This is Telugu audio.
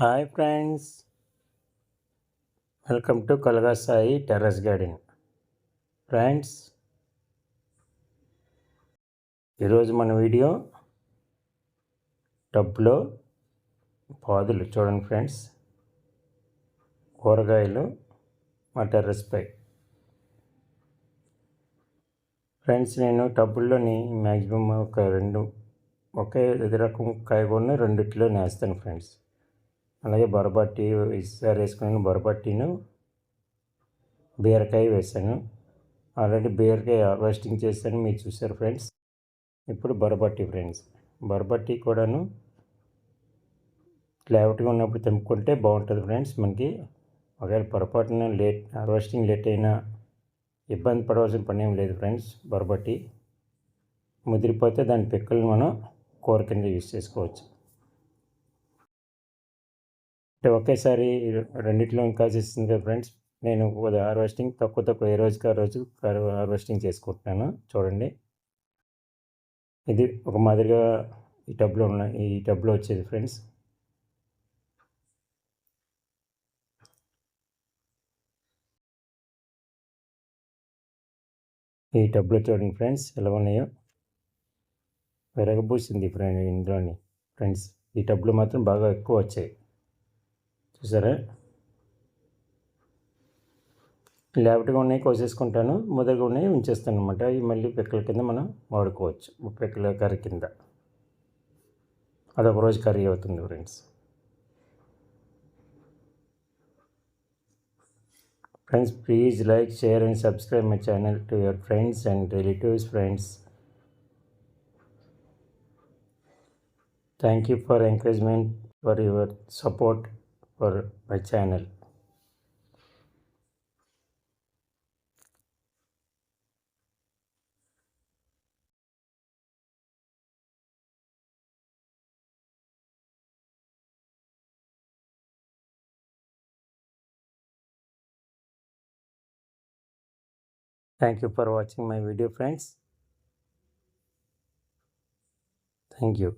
Hi friends. వెల్కమ్ టు కలగా సాయి టెర్రస్ గార్డెన్. ఫ్రెండ్స్ ఈరోజు మన వీడియో టబ్లో పాదులు చూడండి ఫ్రెండ్స్. కూరగాయలు మా టెర్రస్పై ఫ్రెండ్స్ నేను టబ్బుల్లోని మ్యాక్సిమం ఒక రెండు ఒకే రకం కాయగూరని రెండిట్లో నేస్తాను ఫ్రెండ్స్. అలాగే బొరబట్టి ఈసారి వేసుకున్నాను బొరబట్టిను బీరకాయ వేసాను ఆల్రెడీ బీరకాయ హార్వెస్టింగ్ చేశాను మీరు చూసారు ఫ్రెండ్స్. ఇప్పుడు బొరబట్టి ఫ్రెండ్స్. బొరబట్టి కూడాను లేవట్గా ఉన్నప్పుడు తెంపుకుంటే బాగుంటుంది ఫ్రెండ్స్ మనకి. ఒకవేళ పొరపాటున లేట్ హార్వెస్టింగ్ లేట్ అయినా ఇబ్బంది పడవలసిన పని ఏం లేదు ఫ్రెండ్స్ బొరబట్టి ముదిరిపోతే దాని పిక్కలను మనం కూర కింద యూస్ చేసుకోవచ్చు. అంటే ఒకేసారి రెండిట్లో కాసేస్తుంది కదా ఫ్రెండ్స్ నేను హార్వెస్టింగ్ తక్కువ తక్కువ ఏ రోజుకి ఆ రోజు హార్వెస్టింగ్ చేసుకుంటున్నాను. చూడండి. ఇది ఒక మాదిరిగా ఈ టబ్లో ఉన్న ఈ టబ్లో వచ్చేది ఫ్రెండ్స్ ఈ టబ్లో చూడండి ఫ్రెండ్స్ ఎలా ఉన్నాయో. విరగబూసింది ఫ్రెండ్ ఇందులోని ఫ్రెండ్స్ ఈ టబ్లో మాత్రం బాగా ఎక్కువ వచ్చాయి. చూసారా? లేవట్గా ఉన్నాయి కోసేసుకుంటాను. ముదరగా ఉన్నాయి ఉంచేస్తాను అనమాట ఇవి మళ్ళీ పిక్కల కింద మనం వాడుకోవచ్చు. పిక్కల కర్రీ కింద. అదొక రోజు కర్రీ అవుతుంది friends. Friends please like share and subscribe my channel to your friends and relatives friends. Thank you for encouragement for your support. For my channel. Thank you for watching my video friends. Thank you.